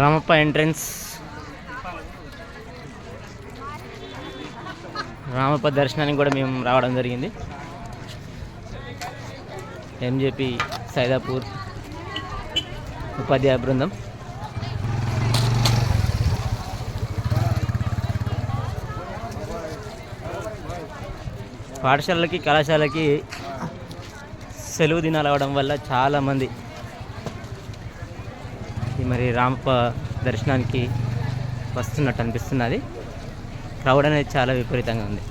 Ramappa entrance. Ramappa దర్శనానికి కూడా మేము రావడం జరిగింది. ఎంజేపీ సైదాపూర్ ఉపాధ్యాయ బృందం. పాఠశాలలకి కళాశాలకి సెలవు దినాలు అవడం వల్ల చాలామంది ఈ మరి రామప్ప దర్శనానికి వస్తున్నట్టు అనిపిస్తున్నది. క్రౌడ్ అనేది చాలా విపరీతంగా ఉంది.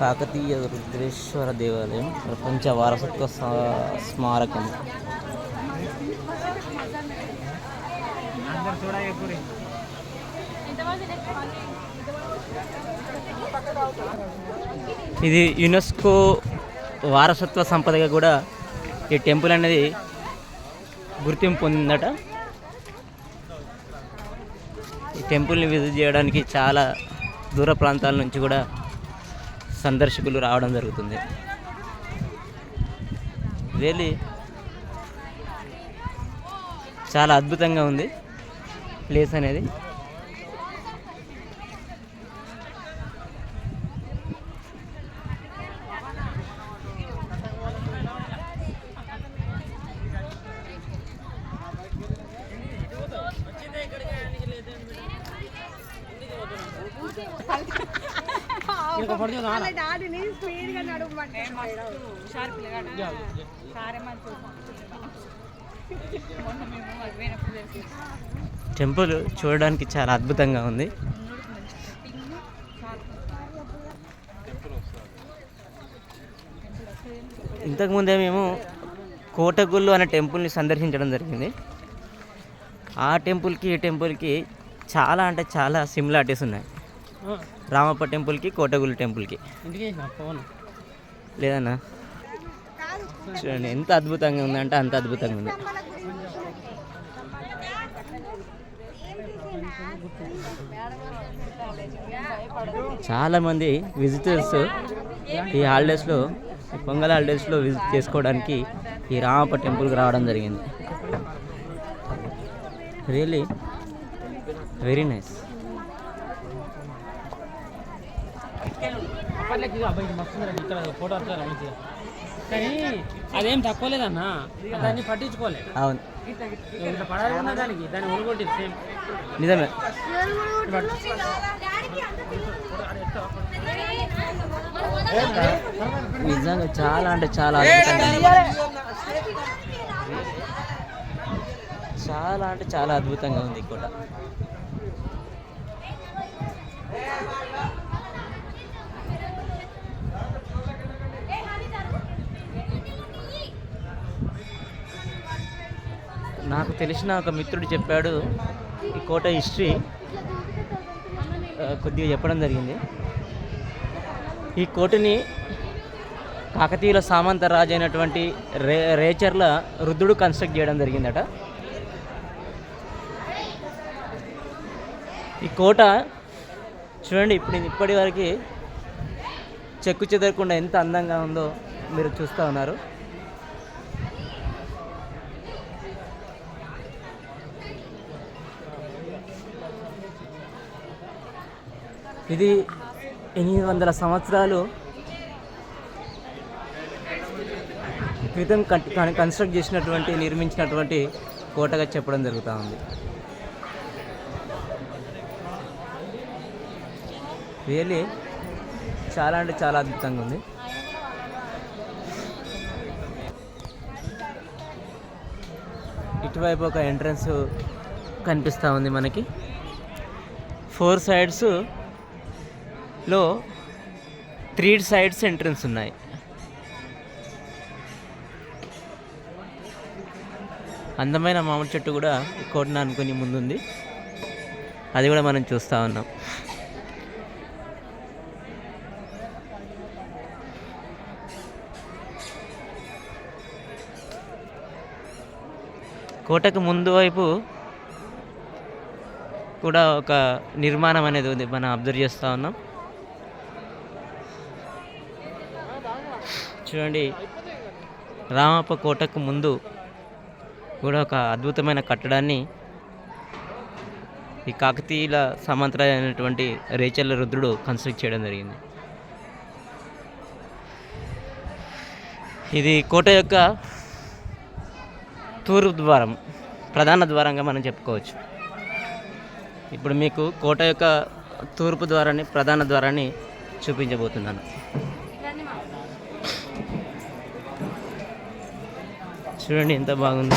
కాకతీయ రుద్రేశ్వర దేవాలయం ప్రపంచ వారసత్వ స్మారకం. ఇది యునెస్కో వారసత్వ సంపదగా కూడా ఈ టెంపుల్ అనేది గుర్తింపు పొందిందట. ఈ టెంపుల్ని విజిట్ చేయడానికి చాలా దూర ప్రాంతాల నుంచి కూడా సందర్శకులు రావడం జరుగుతుంది. వెళ్ళి చాలా అద్భుతంగా ఉంది ప్లేస్ అనేది. తెలిసి టెంపుల్ చూడడానికి చాలా అద్భుతంగా ఉంది. ఇంతకుముందే మేము కోటగుళ్ళు అనే టెంపుల్ని సందర్శించడం జరిగింది. ఆ టెంపుల్కి ఈ టెంపుల్కి చాలా అంటే చాలా సిమిలారిటీస్ ఉన్నాయి. రామప్ప టెంపుల్కి కోటగుళ్ళు టెంపుల్కి. లేదన్నా. చూడండి ఎంత అద్భుతంగా ఉందంటే అంత అద్భుతంగా ఉంది. చాలామంది విజిటర్స్ ఈ హాలిడేస్లో పొంగల్ హాలిడేస్లో విజిట్ చేసుకోవడానికి ఈ రామప్ప టెంపుల్కి రావడం జరిగింది. రియలీ వెరీ నైస్ అప్పట్లోకి అబ్బాయి మస్తు ఇక్కడ ఫోటో మంచిగా కానీ అదేం తక్కువ లేదన్నా దాన్ని పట్టించుకోలేదు అవును. పడాలి ఉన్న దానికి దాన్ని ఒలుగొట్టి సేమ్ నిజమే నిజంగా చాలా అంటే చాలా అద్భుతంగా చాలా అంటే చాలా అద్భుతంగా ఉంది కూడా నాకు తెలిసిన ఒక మిత్రుడు చెప్పాడు ఈ కోట హిస్టరీ. కొద్దిగా చెప్పడం జరిగింది. ఈ కోటని కాకతీయుల సామంత రాజు అయినటువంటి రే రేచర్ల రుద్రుడు కన్స్ట్రక్ట్ చేయడం జరిగిందట. ఈ కోట చూడండి ఇప్పుడు ఇప్పటి వరకు చెక్కు చెదరకుండా ఎంత అందంగా ఉందో మీరు చూస్తూ ఉన్నారు. ఇది ఎనిమిది వందల సంవత్సరాలు క్రితం కన్- కన్స్ట్రక్ట్ చేసినటువంటి నిర్మించినటువంటి కోటగా చెప్పడం జరుగుతూ ఉంది. రియలీ చాలా అంటే చాలా అద్భుతంగా ఉంది. ఇటువైపు ఒక ఎంట్రన్స్ కనిపిస్తూ ఉంది మనకి. ఫోర్ సైడ్స్ లో త్రీ సైడ్స్ ఎంట్రన్స్ ఉన్నాయి. అందమైన మామిడి చెట్టు కూడా కోటిన కోటను అనుకుని ముందుంది. అది కూడా మనం చూస్తూ ఉన్నాం. కోటకు ముందు వైపు కూడా ఒక నిర్మాణం అనేది ఉంది. మనం అబ్జర్వ్ చేస్తూ ఉన్నాం. చూడండి రామప్ప కోటకు ముందు కూడా ఒక అద్భుతమైన కట్టడాన్ని ఈ కాకతీయుల సమాంతరైనటువంటి రేచర్ల రుద్రుడు కన్స్ట్రక్ట్ చేయడం జరిగింది. ఇది కోట యొక్క తూర్పు ద్వారం ప్రధాన ద్వారంగా మనం చెప్పుకోవచ్చు. ఇప్పుడు మీకు కోట యొక్క తూర్పు ద్వారాన్ని ప్రధాన ద్వారాన్ని చూపించబోతున్నాను. చూడండి ఎంత బాగుంది.